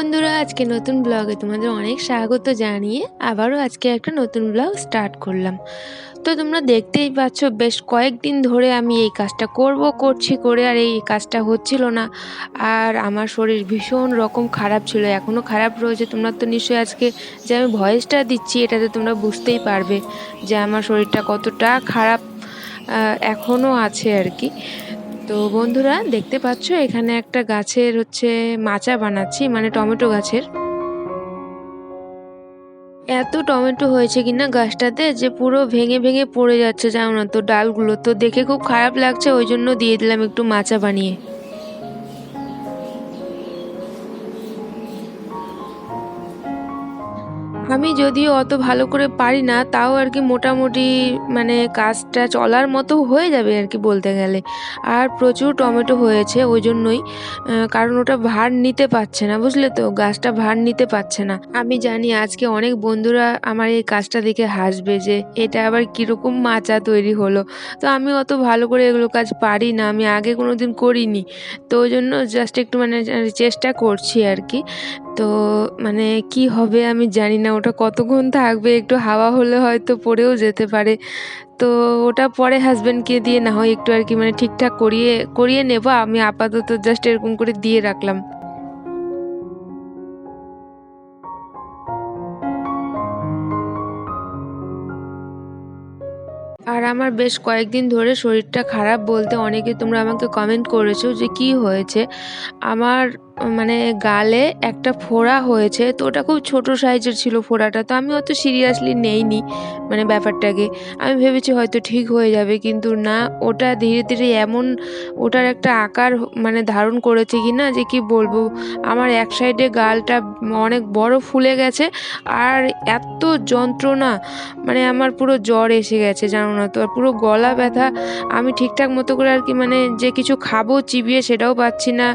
বন্ধুরা, আজকে নতুন ব্লগে তোমাদের অনেক স্বাগত জানিয়ে আবারও আজকে একটা নতুন ব্লগ স্টার্ট করলাম। তো তোমরা দেখতেই পাচ্ছ, বেশ কয়েকদিন ধরে আমি এই কাজটা করব, করছি করে, আর এই কাজটা হচ্ছিল না। আর আমার শরীর ভীষণ রকম খারাপ ছিল এখনও খারাপ রয়েছে। তোমরা তো নিশ্চয়ই আজকে যে আমি ভয়েসটা দিচ্ছি, এটাতে তোমরা বুঝতেই পারবে যে আমার শরীরটা কতটা খারাপ এখনও আছে আর কি। তো বন্ধুরা, দেখতে পাচ্ছ, এখানে একটা গাছের হচ্ছে মাচা বানাচ্ছি মানে টমেটো গাছের। এত টমেটো হয়েছে কিনা গাছটাতে যে পুরো ভেঙে ভেঙে পড়ে যাচ্ছে, জানো না? তো ডালগুলো তো দেখে খুব খারাপ লাগছে, ওই জন্য দিয়ে দিলাম একটু মাচা বানিয়ে। আমি যদিও অত ভালো করে পারি না, তাও আর কি মোটামুটি মানে কাজটা চলার মতো হয়ে যাবে আর কি বলতে গেলে। আর প্রচুর টমেটো হয়েছে ওই জন্যই কারণ ওটা ভার নিতে পারছে না, বুঝলে তো? গাছটা ভার নিতে পারছে না। আমি জানি আজকে অনেক বন্ধুরা আমার এই কাজটা দেখে হাসবে যে, এটা আবার কীরকম মাচা তৈরি হলো। তো আমি অত ভালো করে এগুলো কাজ পারি না, আমি আগে কোনো দিন করিনি। তো ওই জন্য জাস্ট একটু মানে চেষ্টা করছি আর কি। তো মানে কি হবে আমি জানি না, ওটা কতক্ষণ থাকবে, একটু হাওয়া হলে হয়তো পড়েও যেতে পারে। তো ওটা পরে হাজব্যান্ডকে দিয়ে না হয় একটু আর কি মানে ঠিকঠাক করিয়ে করিয়ে নেব, আমি আপাতত জাস্ট এরকম করে দিয়ে রাখলাম। আর আমার বেশ কয়েকদিন ধরে শরীরটা খারাপ বলতে অনেকে তোমরা আমাকে কমেন্ট করেছ যে কি হয়েছে। আমার মানে গালে একটা ফোড়া হয়েছে, তো ওটা খুব ছোট সাইজের ছিল ফোড়াটা, তো আমি অত সিরিয়াসলি নেইনি মানে ব্যাপারটাকে। আমি ভেবেছি হয়তো ঠিক হয়ে যাবে, কিন্তু না, ওটা ধীরে ধীরে এমন ওটার একটা আকার মানে ধারণ করেছে কি না যে কি বলব, আমার এক সাইডে গালটা অনেক বড় ফুলে গেছে, আর এত যন্ত্রণা মানে আমার পুরো জ্বর এসে গেছে, জানো না, তো আর পুরো গলা ব্যথা, আমি ঠিকঠাক মতো করে আর কি মানে যে কিছু খাব, চিবিয়ে সেটাও পাচ্ছি না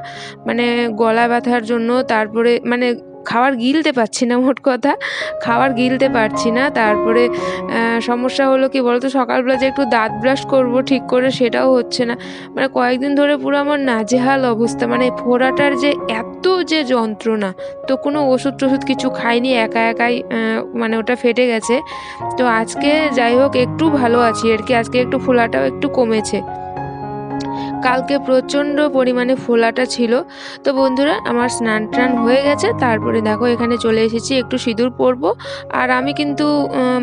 মানে গলা গলা ব্যথার জন্য তারপরে মানে খাবার গিলতে পারছি না মোট কথা খাবার গিলতে পারছি না। তারপরে সমস্যা হলো কি বলতো, সকালবেলা যে একটু দাঁত ব্রাশ করব ঠিক করে সেটাও হচ্ছে না। মানে কয়েকদিন ধরে পুরো আমার নাজেহাল অবস্থা মানে ফোড়াটার যে এত যে যন্ত্রণা, তো কোনো ওষুধ টষুধ কিছু খাইনি, একা একাই মানে ওটা ফেটে গেছে। তো আজকে যাই হোক, একটু ভালো আছি আর কি, আজকে একটু ফোলাটাও একটু কমেছে। কালকে প্রচণ্ড পরিমাণে ফোলাটা ছিল। তো বন্ধুরা, আমার স্নান টান হয়ে গেছে। তারপরে দেখো, এখানে চলে এসেছি, একটু সিঁদুর পরবো। আর আমি কিন্তু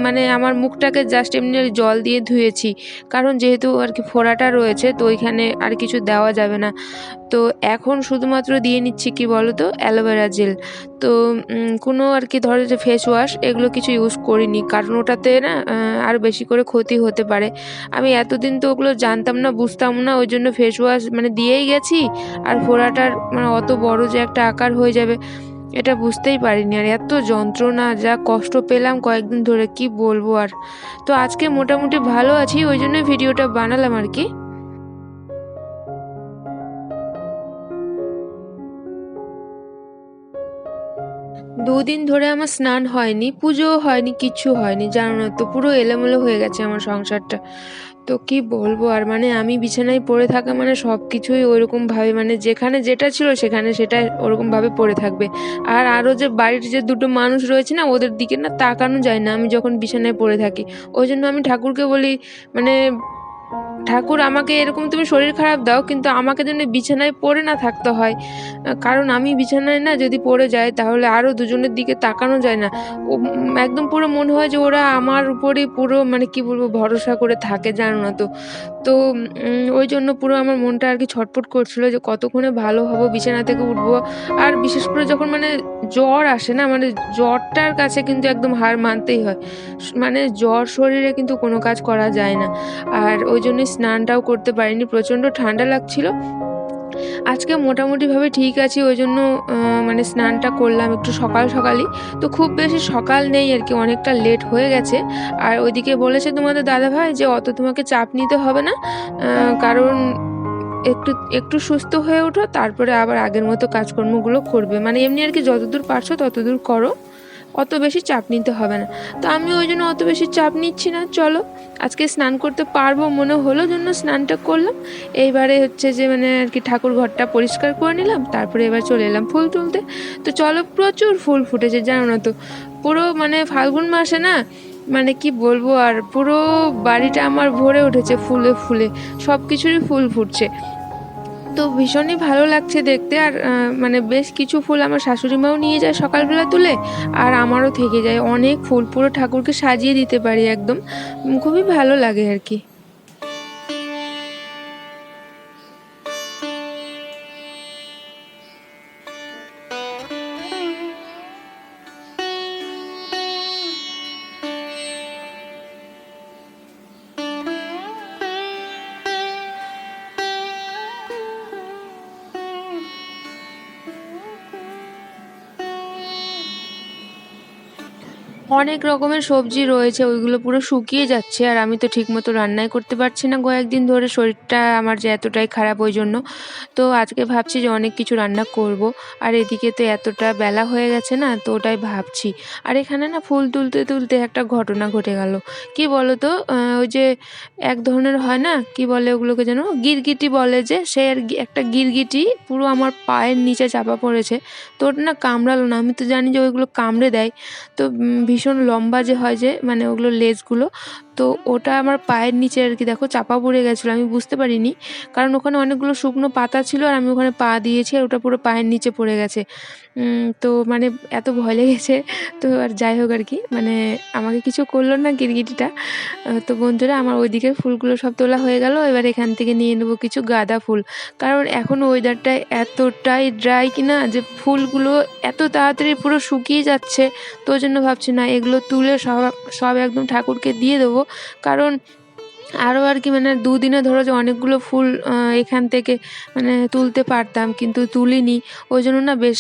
মানে আমার মুখটাকে জাস্ট এমনি জল দিয়ে ধুয়েছি। কারণ যেহেতু আর কি ফোড়াটা রয়েছে, তো ওইখানে আর কিছু দেওয়া যাবে না। তো এখন শুধুমাত্র দিয়ে নিচ্ছি কি বলো তো অ্যালোভেরা জেল। তো কোনো আর কি ধরো যে ফেস ওয়াশ এগুলো কিছু ইউজ করিনি। কারণ ওটাতে না আর বেশি করে ক্ষতি হতে পারে। আমি এতদিন তো ওগুলো জানতাম না, বুঝতাম না, ওই জন্য ফেস ওয়াশ মানে দিয়েই গেছি। আর ফোড়াটার মানে অত বড় যে একটা আকার হয়ে যাবে, এটা বুঝতেই পারিনি। আর এত যন্ত্রণা, যা কষ্ট পেলাম কয়েকদিন ধরে, কি বলব আর। তো আজকে মোটামুটি ভালো আছি, ওই জন্য ভিডিওটা বানালাম আর কি। দুদিন ধরে আমার স্নান হয়নি, পুজোও হয়নি, কিচ্ছু হয়নি, জানো না তো, পুরো এলোমেলো হয়ে গেছে আমার সংসারটা। তো কি বলব, আর মানে আমি বিছানায় পড়ে থাকা মানে সব কিছুই ওইরকমভাবে মানে যেখানে যেটা ছিল সেখানে সেটা ওরকমভাবে পড়ে থাকবে। আর আরও যে বাড়ির যে দুটো মানুষ রয়েছে না, ওদের দিকে না তাকানো যায় না, আমি যখন বিছানায় পড়ে থাকি। ওই জন্য আমি ঠাকুরকে বলি মানে ঠাকুর আমাকে এরকম তুমি শরীর খারাপ দাও, কিন্তু আমাকে যেন বিছানায় পড়ে না থাকতে হয়। কারণ আমি বিছানায় না যদি পড়ে যাই তাহলে আরও দুজনের দিকে তাকানো যায় না। ও একদম পুরো মনে হয় যে ওরা আমার উপরেই পুরো মানে কি বলব, ভরসা করে থাকে, জানো না তো। তো ওই জন্য পুরো আমার মনটা আর কি ছটফট করছিল যে কতক্ষণে ভালো হব, বিছানা থেকে উঠবো। আর বিশেষ করে যখন মানে জ্বর আসে না মানে জ্বরটার কাছে কিন্তু একদম হার মানতেই হয়। মানে জ্বর শরীরে কিন্তু কোনো কাজ করা যায় না। আর ওই জন্যই স্নানটাও করতে পারিনি, প্রচণ্ড ঠান্ডা লাগছিল। আজকে মোটামুটিভাবে ঠিক আছি, ওই জন্য মানে স্নানটা করলাম একটু সকাল সকালই। তো খুব বেশি সকাল নেই আর কি, অনেকটা লেট হয়ে গেছে। আর ওইদিকে বলেছে তোমাদের দাদাভাই যে অত তোমাকে চাপ নিতে হবে না কারণ একটু একটু সুস্থ হয়ে ওঠো, তারপরে আবার আগের মতো কাজকর্মগুলো করবে। মানে এমনি আর কি যতদূর পারছ ততদূর করো। অত বেশি চাপ নিতে হবে না। তো আমি ওই জন্য অত বেশি চাপ নিচ্ছি না, চলো। আজকে স্নান করতে পারব, মনে হলো জন্য স্নানটা করলাম। এইবারে হচ্ছে যে মানে আর কি ঠাকুর ঘরটা পরিষ্কার করে নিলাম, তারপরে এবার চলে এলাম ফুল তুলতে। তো চলো প্রচুর ফুল ফুটেছে, জানো না তো। পুরো মানে ফাল্গুন মাসে না মানে কি বলব আর পুরো বাড়িটা আমার ভরে উঠেছে ফুলে ফুলে। সব কিছুরই ফুল ফুটছে। তো ভীষণই ভালো লাগছে দেখতে আর মানে বেশ কিছু ফুল আমার শাশুড়ি মাও নিয়ে যায় সকালবেলা তুলে আর আমারও থেকে যায়। অনেক ফুল পুরো ঠাকুরকে সাজিয়ে দিতে পারি একদম। খুবই ভালো লাগে আর কি। অনেক রকমের সবজি রয়েছে ওইগুলো পুরো শুকিয়ে যাচ্ছে আর আমি তো ঠিকমতো রান্নাই করতে পারছি না। কয়েকদিন ধরে শরীরটা আমার যে এতটাই খারাপ ওই জন্য। তো আজকে ভাবছি যে অনেক কিছু রান্না করব। আর এদিকে তো এতটা বেলা হয়ে গেছে না তো ওটাই ভাবছি। আর এখানে না ফুল তুলতে তুলতে একটা ঘটনা ঘটে গেল। কি বলো তো ওই যে এক ধরনের হয় না কি বলে ওগুলোকে যেন? গিরগিটি বলে যে সে একটা গিরগিটি পুরো আমার পায়ের নিচে চাপা পড়েছে। তো ওটা না কামড়ালো না আমি তো জানি যে ওইগুলো কামড়ে দেয়। তো উম, ভীষণ লম্বা যে হয় যে মানে ওগুলো লেজগুলো তো ওটা আমার পায়ের নিচে আর কি, দেখো চাপা পড়ে গেছিল, আমি বুঝতে পারিনি। কারণ ওখানে অনেকগুলো শুকনো পাতা ছিল আর আমি ওখানে পা দিয়েছি আর ওটা পুরো পায়ের নিচে পড়ে গেছে। তো মানে এত ভয় লেগেছে। তো আর যাই হোক আর কি মানে আমাকে কিছু করল না গিরগিটিটা। তো বন্ধুরা আমার ওইদিকে ফুলগুলো সব তোলা হয়ে গেল, এবার এখান থেকে নিয়ে নেব কিছু গাঁদা ফুল। কারণ এখন ওয়েদারটা এতটাই ড্রাই কিনা যে ফুলগুলো এত তাড়াতাড়ি পুরো শুকিয়ে যাচ্ছে, তো ওই জন্য ভাবছি না, এগুলো তুলে সব সব একদম ঠাকুরকে দিয়ে দেবো। কারণ আরও আর কি মানে দুদিনে ধরো যে অনেকগুলো ফুল এখান থেকে মানে তুলতে পারতাম, কিন্তু তুলিনি। ওই জন্য না বেশ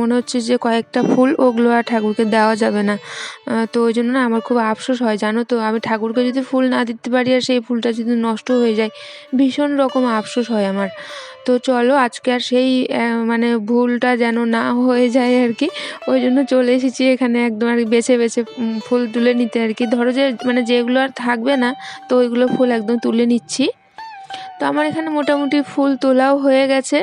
মনে হচ্ছে যে কয়েকটা ফুল ওগুলো আর ঠাকুরকে দেওয়া যাবে না। তো ওই জন্য না আমার খুব আফসোস হয়, জানো তো? আমি ঠাকুরকে যদি ফুল না দিতে পারি আর সেই ফুলটা যদি নষ্ট হয়ে যায়, ভীষণ রকম আফসোস হয় আমার। তো চলো, আজকে আর সেই মানে ভুলটা যেন না হয়ে যায় আর কি, ওই জন্য চলে এসেছি এখানে একদম আর বেছে বেছে ফুল তুলে নিতে আর কি। ধরো যে মানে যেগুলো আর থাকবে না, তো ওইগুলো ফুল একদম তুলে নিচ্ছি। তো আমার এখানে মোটামুটি ফুল তোলাও হয়ে গেছে।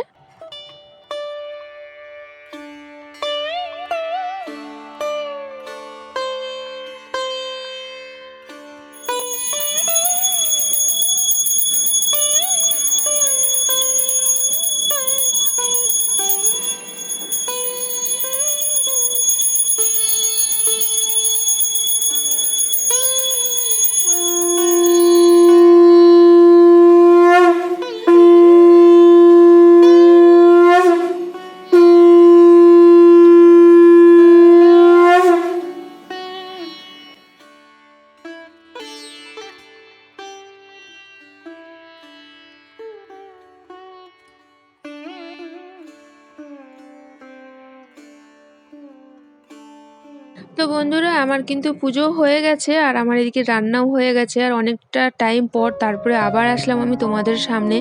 তো বন্ধুরা, আমার কিন্তু পুজো হয়ে গেছে আর আমার এদিকে রান্নাও হয়ে গেছে। আর অনেকটা টাইম পর তারপরে আবার আসলাম আমি তোমাদের সামনে।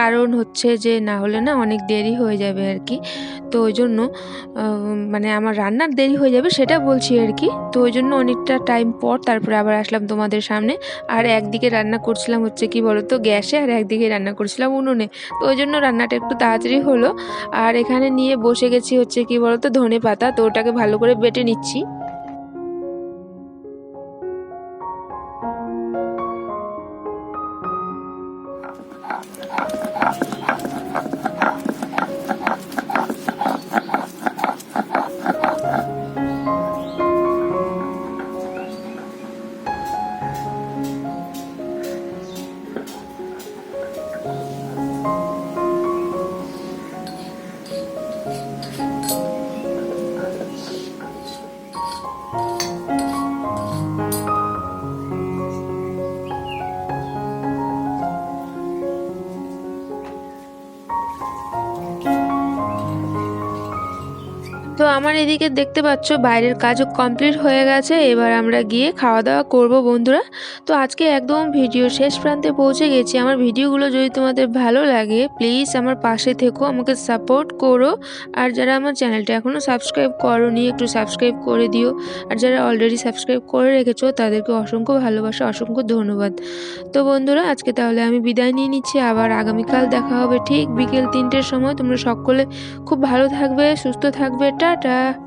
কারণ হচ্ছে যে না হলে না অনেক দেরি হয়ে যাবে আর কি। তো ওই জন্য মানে আমার রান্নার দেরি হয়ে যাবে সেটা বলছি আর কি। তো ওই জন্য অনেকটা টাইম পর তারপরে আবার আসলাম তোমাদের সামনে। আর একদিকে রান্না করছিলাম হচ্ছে কি বলো তো গ্যাসে, আর একদিকে রান্না করছিলাম উনুনে। তো ওই জন্য রান্নাটা একটু তাড়াতাড়ি হলো। আর এখানে নিয়ে বসে গেছি হচ্ছে কি বলতো ধনে পাতা তো ওটাকে ভালো করে বেটে নিচ্ছি তো আমার এদিকে দেখতে পাচ্ছ, বাইরের কাজও কমপ্লিট হয়ে গেছে। এবার আমরা গিয়ে খাওয়া দাওয়া করব বন্ধুরা। তো আজকে একদম ভিডিও শেষ প্রান্তে পৌঁছে গেছি। আমার ভিডিওগুলো যদি তোমাদের ভালো লাগে প্লিজ আমার পাশে থেকো, আমাকে সাপোর্ট করো। আর যারা আমার চ্যানেলটা এখনও সাবস্ক্রাইব করনি, একটু সাবস্ক্রাইব করে দিও। আর যারা অলরেডি সাবস্ক্রাইব করে রেখেছো, তাদেরকে অসংখ্য ভালোবাসা, অসংখ্য ধন্যবাদ। তো বন্ধুরা, আজকে তাহলে আমি বিদায় নিয়ে নিচ্ছি। আবার আগামীকাল দেখা হবে ঠিক বিকেল তিনটের সময়। তোমরা সকলে খুব ভালো থাকবে, সুস্থ থাকবে, টাটা। dadah.